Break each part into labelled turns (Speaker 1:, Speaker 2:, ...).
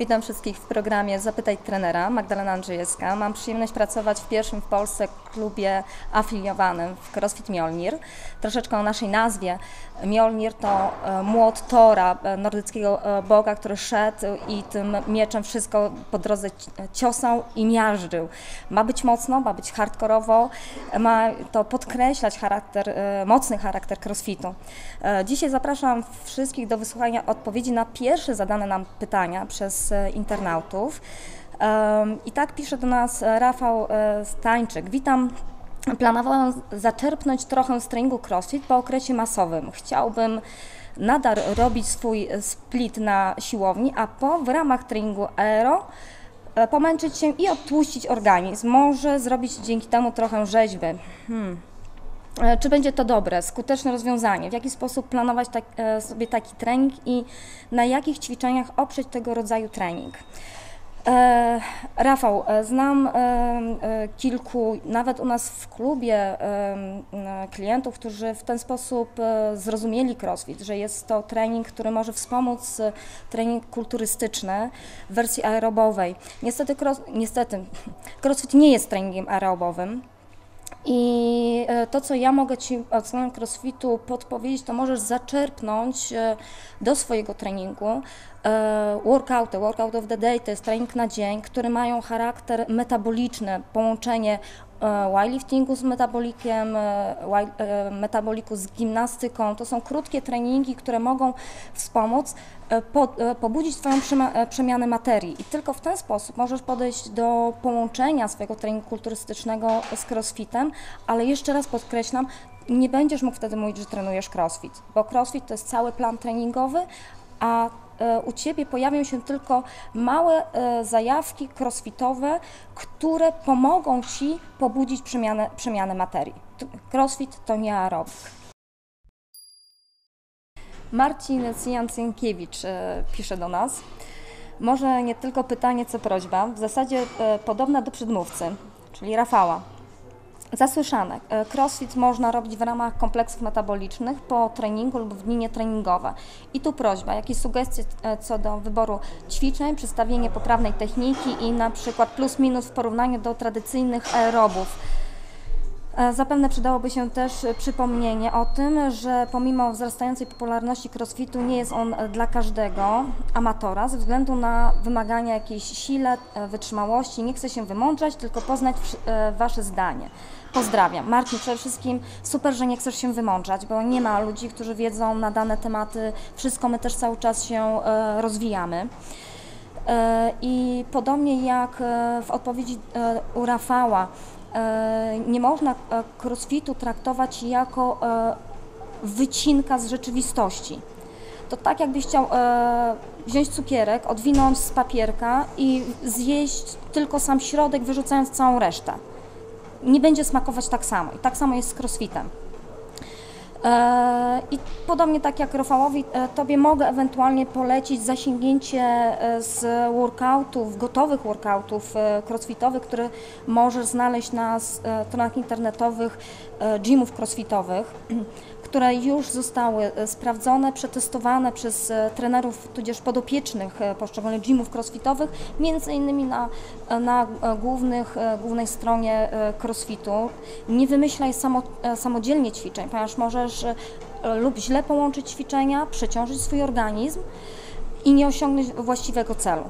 Speaker 1: Witam wszystkich w programie Zapytaj trenera. Magdalena Andrzejewska. Mam przyjemność pracować w pierwszym w Polsce klubie afiliowanym w CrossFit Mjolnir. Troszeczkę o naszej nazwie. Mjolnir to e, młot Tora, e, nordyckiego e, boga, który szedł i tym mieczem wszystko po drodze ciosał i miażdżył. Ma być mocno, ma być hardkorowo, ma to podkreślać charakter, mocny charakter crossfitu. Dzisiaj zapraszam wszystkich do wysłuchania odpowiedzi na pierwsze zadane nam pytania przez internautów. I tak pisze do nas Rafał e, Stańczyk. Witam. Planowałam zaczerpnąć trochę z treningu CrossFit po okresie masowym. Chciałbym nadal robić swój split na siłowni, a po w ramach treningu aero e, pomęczyć się i odtłuścić organizm. Może zrobić dzięki temu trochę rzeźby. Hmm. E, czy będzie to dobre, skuteczne rozwiązanie? W jaki sposób planować tak, e, sobie taki trening i na jakich ćwiczeniach oprzeć tego rodzaju trening? E, Rafał, e, znam e, kilku, nawet u nas w klubie, klientów, którzy w ten sposób zrozumieli crossfit, że jest to trening, który może wspomóc trening kulturystyczny w wersji aerobowej. Niestety, niestety crossfit nie jest treningiem aerobowym. I e, to, co ja mogę Ci od strony crossfitu podpowiedzieć, to możesz zaczerpnąć e, do swojego treningu workouty, workout of the day, to jest trening na dzień, które mają charakter metaboliczny, połączenie weightliftingu z metabolikiem, metaboliku z gimnastyką. To są krótkie treningi, które mogą wspomóc E, po, e, pobudzić Twoją e, przemianę materii i tylko w ten sposób możesz podejść do połączenia swojego treningu kulturystycznego z crossfitem, ale jeszcze raz podkreślam, nie będziesz mógł wtedy mówić, że trenujesz crossfit, bo crossfit to jest cały plan treningowy, a u Ciebie pojawią się tylko małe zajawki crossfitowe, które pomogą Ci pobudzić przemianę, przemianę materii. Crossfit to nie aerobik. Marcin Cyjancynkiewicz e, pisze do nas. Może nie tylko pytanie, co prośba, w zasadzie e, podobna do przedmówcy, czyli Rafała. Zasłyszane. E, crossfit można robić w ramach kompleksów metabolicznych po treningu lub w dni nietreningowe. I tu prośba, jakieś sugestie co do wyboru ćwiczeń, przedstawienie poprawnej techniki i na przykład plus minus w porównaniu do tradycyjnych aerobów E, zapewne przydałoby się też przypomnienie o tym, że pomimo wzrastającej popularności crossfitu nie jest on dla każdego amatora ze względu na wymagania jakiejś sile, e, wytrzymałości. Nie chcę się wymądrzać, tylko poznać e, Wasze zdanie. Pozdrawiam. Marcin, przede wszystkim super, że nie chcesz się wymądrzać, bo nie ma ludzi, którzy wiedzą na dane tematy wszystko, my też cały czas się rozwijamy. I podobnie jak w odpowiedzi u Rafała, E, nie można e, crossfitu traktować jako e, wycinka z rzeczywistości. To tak jakbyś chciał wziąć cukierek, odwinąć z papierka i zjeść tylko sam środek, wyrzucając całą resztę. Nie będzie smakować tak samo. I tak samo jest z crossfitem. E, I podobnie tak jak Rafałowi, e, Tobie mogę ewentualnie polecić zasięgnięcie e, z workoutów, gotowych workoutów crossfitowych, które możesz znaleźć na stronach internetowych gymów crossfitowych. które już zostały sprawdzone, przetestowane przez trenerów tudzież podopiecznych poszczególnych gymów crossfitowych, między innymi na, na głównych, głównej stronie crossfitu. Nie wymyślaj samo, samodzielnie ćwiczeń, ponieważ możesz lub źle połączyć ćwiczenia, przeciążyć swój organizm i nie osiągnąć właściwego celu.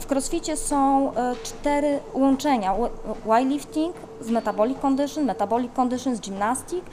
Speaker 1: W crossficie są cztery łączenia: weightlifting, z metabolic condition, metabolic condition z gymnastic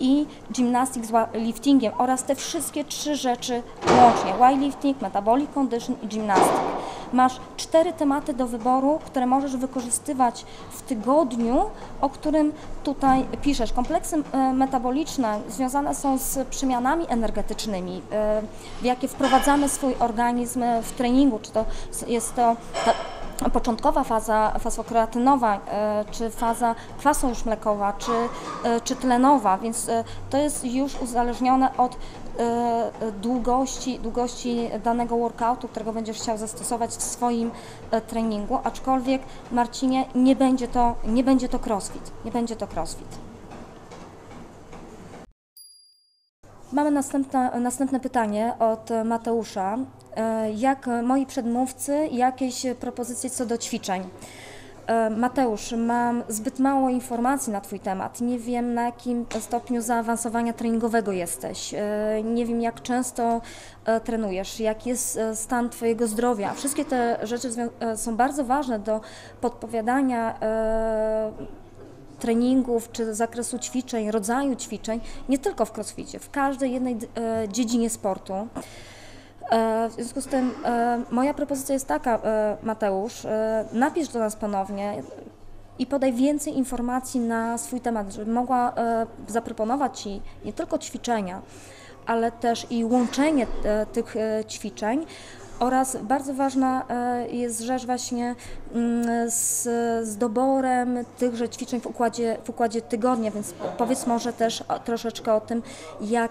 Speaker 1: i gymnastic z liftingiem oraz te wszystkie trzy rzeczy łącznie, weightlifting, metabolic condition i gymnastic. Masz cztery tematy do wyboru, które możesz wykorzystywać w tygodniu, o którym tutaj piszesz. Kompleksy e, metaboliczne związane są z przemianami energetycznymi, e, w jakie wprowadzamy swój organizm w treningu, czy to jest to początkowa faza fosfokreatynowa, e, czy faza kwasojuż-mlekowa, czy, e, czy tlenowa, więc to jest już uzależnione od długości, długości danego workoutu, którego będziesz chciał zastosować w swoim treningu, aczkolwiek Marcinie nie będzie to, nie będzie to crossfit, nie będzie to crossfit. Mamy następne, następne pytanie od Mateusza. e, jak moi przedmówcy, jakieś propozycje co do ćwiczeń. E, Mateusz, mam zbyt mało informacji na Twój temat. Nie wiem, na jakim stopniu zaawansowania treningowego jesteś. E, Nie wiem, jak często e, trenujesz, jaki jest stan Twojego zdrowia. Wszystkie te rzeczy są bardzo ważne do podpowiadania treningów czy zakresu ćwiczeń, rodzaju ćwiczeń, nie tylko w crossficie, w każdej jednej dziedzinie sportu. E, W związku z tym e, moja propozycja jest taka, e, Mateusz, napisz do nas ponownie i podaj więcej informacji na swój temat, żeby mogła zaproponować Ci nie tylko ćwiczenia, ale też i łączenie tych ćwiczeń. Oraz bardzo ważna jest rzecz właśnie mm, z, z doborem tychże ćwiczeń w układzie, w układzie tygodnia, więc powiedz może też troszeczkę o tym, jak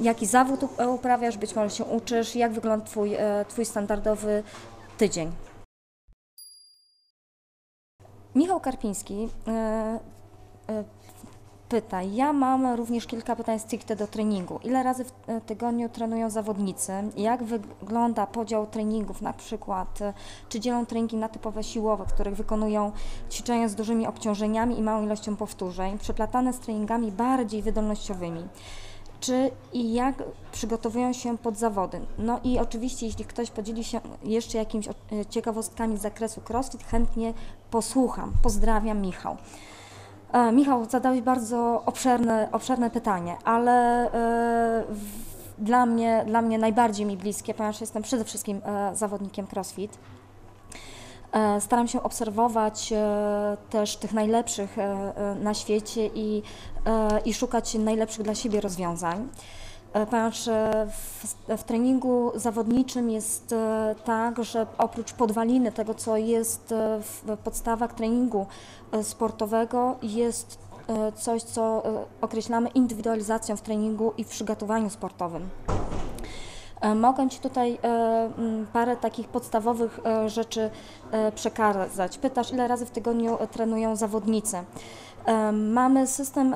Speaker 1: jaki zawód up- uprawiasz, być może się uczysz, jak wygląda Twój, e, twój standardowy tydzień. Michał Karpiński e, e, pyta, ja mam również kilka pytań stricte do treningu. Ile razy w e, tygodniu trenują zawodnicy? Jak wygląda podział treningów na przykład? e, Czy dzielą treningi na typowe siłowe, których wykonują ćwiczenia z dużymi obciążeniami i małą ilością powtórzeń, przeplatane z treningami bardziej wydolnościowymi? Czy i jak przygotowują się pod zawody. No i oczywiście, jeśli ktoś podzieli się jeszcze jakimiś e, ciekawostkami z zakresu CrossFit, chętnie posłucham. Pozdrawiam, Michał. E, Michał, zadałeś bardzo obszerne, obszerne pytanie, ale e, dla, mnie, dla mnie najbardziej mi bliskie, ponieważ jestem przede wszystkim zawodnikiem CrossFit. E, Staram się obserwować e, też tych najlepszych e, na świecie i, i szukać najlepszych dla siebie rozwiązań. Ponieważ w, w treningu zawodniczym jest tak, że oprócz podwaliny tego, co jest w podstawach treningu sportowego, jest coś, co określamy indywidualizacją w treningu i w przygotowaniu sportowym. E, Mogę Ci tutaj e, parę takich podstawowych e, rzeczy przekazać. Pytasz, ile razy w tygodniu trenują zawodnicy. Mamy system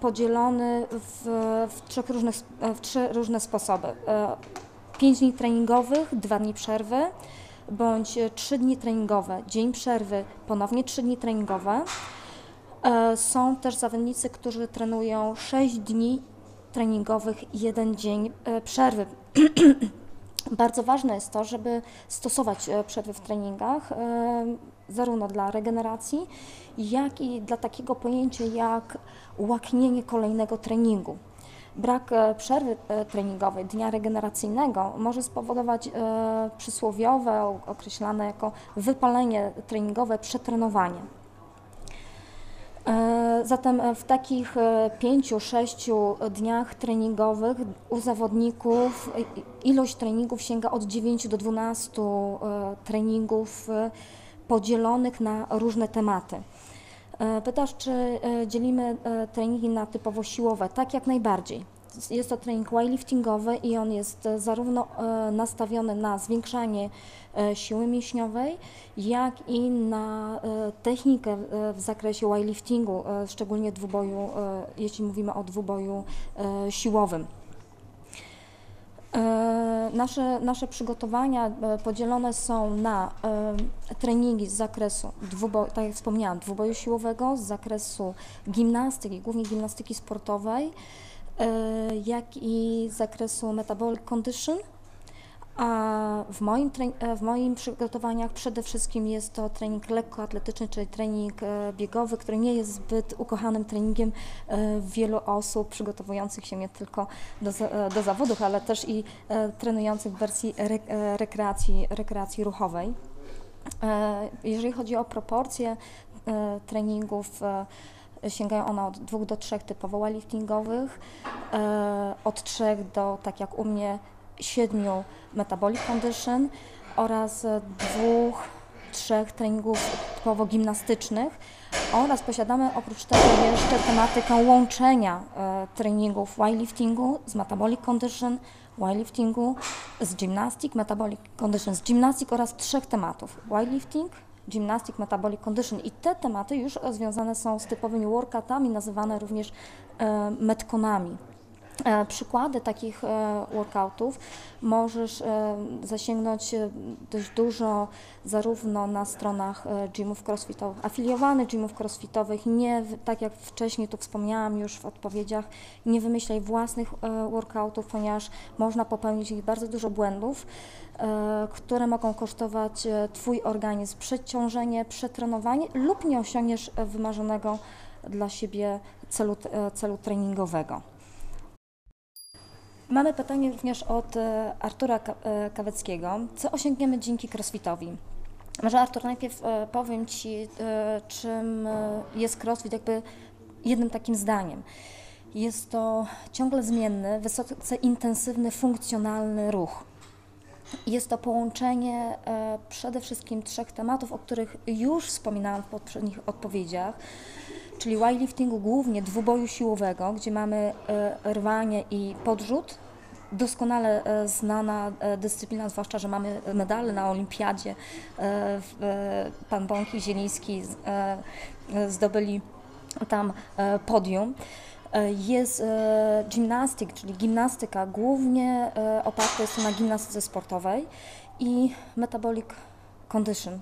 Speaker 1: podzielony w, w, trzech różnych, w trzy różne sposoby. E, Pięć dni treningowych, dwa dni przerwy, bądź e, trzy dni treningowe, dzień przerwy, ponownie trzy dni treningowe. Są też zawodnicy, którzy trenują 6 dni treningowych, jeden dzień e, przerwy. Bardzo ważne jest to, żeby stosować e, przerwy w treningach, e, zarówno dla regeneracji, jak i dla takiego pojęcia jak łaknienie kolejnego treningu. Brak przerwy treningowej, dnia regeneracyjnego może spowodować przysłowiowe, określane jako wypalenie treningowe, przetrenowanie. E, Zatem e, w takich e, pięciu, sześciu dniach treningowych u zawodników ilość treningów sięga od 9 do 12 e, treningów podzielonych na różne tematy. Pytasz, czy dzielimy treningi na typowo siłowe? Tak, jak najbardziej. Jest to trening weightliftingowy i on jest e, zarówno e, nastawiony na zwiększanie e, siły mięśniowej, jak i na technikę w zakresie weightliftingu, szczególnie dwuboju, jeśli mówimy o dwuboju siłowym. Nasze, nasze przygotowania podzielone są na treningi z zakresu, dwubo, tak jak wspomniałam, dwuboju siłowego, z zakresu gimnastyki, głównie gimnastyki sportowej, jak i z zakresu metabolic condition. A w moim, e, w moim przygotowaniach przede wszystkim jest to trening lekkoatletyczny, czyli trening e, biegowy, który nie jest zbyt ukochanym treningiem e, wielu osób przygotowujących się nie tylko do, e, do zawodów, ale też i e, trenujących w wersji re, e, rekreacji, rekreacji ruchowej. E, Jeżeli chodzi o proporcje e, treningów, e, sięgają one od dwóch do trzech typowo weightliftingowych, e, od trzech do, tak jak u mnie, siedmiu metabolic condition oraz dwóch, trzech treningów typowo gimnastycznych. Oraz posiadamy oprócz tego jeszcze tematykę łączenia e, treningów weightliftingu z metabolic condition, weightliftingu z gymnastic, metabolic condition z gymnastic oraz trzech tematów. Weightlifting, gymnastic, metabolic condition i te tematy już związane są z typowymi workoutami, nazywane również e, metkonami. E, Przykłady takich e, workoutów możesz e, zasięgnąć dość dużo zarówno na stronach gymów crossfitowych, afiliowanych gymów crossfitowych, nie, tak jak wcześniej tu wspomniałam już w odpowiedziach, nie wymyślaj własnych workoutów, ponieważ można popełnić ich bardzo dużo błędów, które mogą kosztować Twój organizm przeciążenie, przetrenowanie lub nie osiągniesz wymarzonego dla siebie celu, celu treningowego. Mamy pytanie również od e, Artura e, Kaweckiego. Co osiągniemy dzięki crossfitowi? Może Artur, najpierw e, powiem Ci, czym jest crossfit jakby jednym takim zdaniem. Jest to ciągle zmienny, wysoce intensywny, funkcjonalny ruch. Jest to połączenie przede wszystkim trzech tematów, o których już wspominałam w poprzednich odpowiedziach, czyli weightliftingu głównie dwuboju siłowego, gdzie mamy e, rwanie i podrzut. Doskonale e, znana e, dyscyplina, zwłaszcza, że mamy medale na olimpiadzie. Pan Bąk i Zieliński zdobyli tam podium. Jest gymnastyk, czyli gimnastyka, głównie oparta jest na gimnastyce sportowej i metabolic condition.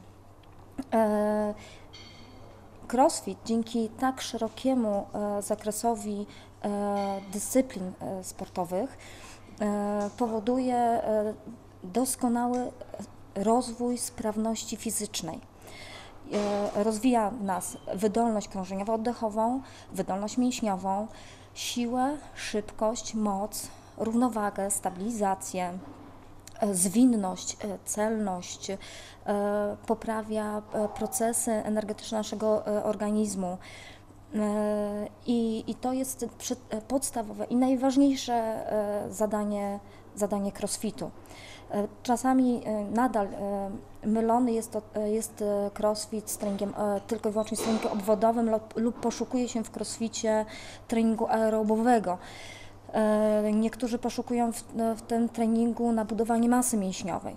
Speaker 1: CrossFit dzięki tak szerokiemu e, zakresowi e, dyscyplin e, sportowych powoduje doskonały rozwój sprawności fizycznej. Rozwija w nas wydolność krążeniowo-oddechową, wydolność mięśniową, siłę, szybkość, moc, równowagę, stabilizację, zwinność, e, celność, e, poprawia e, procesy energetyczne naszego e, organizmu. E, I, I to jest e, podstawowe i najważniejsze e, zadanie, zadanie crossfitu. E, Czasami e, nadal e, mylony jest, to, e, jest e, crossfit z treningiem e, tylko i wyłącznie z treningiem obwodowym lub, lub poszukuje się w crossficie treningu aerobowego. E, Niektórzy poszukują w, w tym treningu na budowanie masy mięśniowej.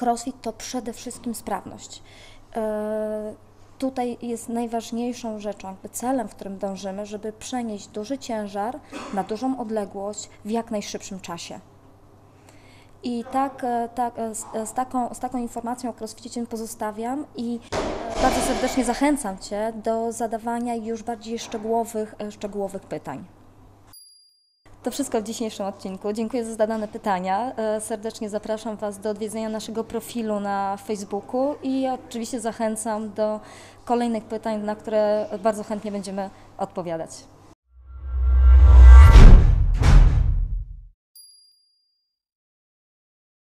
Speaker 1: Crossfit to przede wszystkim sprawność. E, Tutaj jest najważniejszą rzeczą, celem, w którym dążymy, żeby przenieść duży ciężar na dużą odległość w jak najszybszym czasie. I tak, e, tak e, z, e, z, taką, z taką informacją o crossficie Cię pozostawiam i e, bardzo serdecznie zachęcam Cię do zadawania już bardziej szczegółowych, e, szczegółowych pytań. To wszystko w dzisiejszym odcinku. Dziękuję za zadane pytania. E, Serdecznie zapraszam Was do odwiedzenia naszego profilu na Facebooku i oczywiście zachęcam do kolejnych pytań, na które bardzo chętnie będziemy odpowiadać.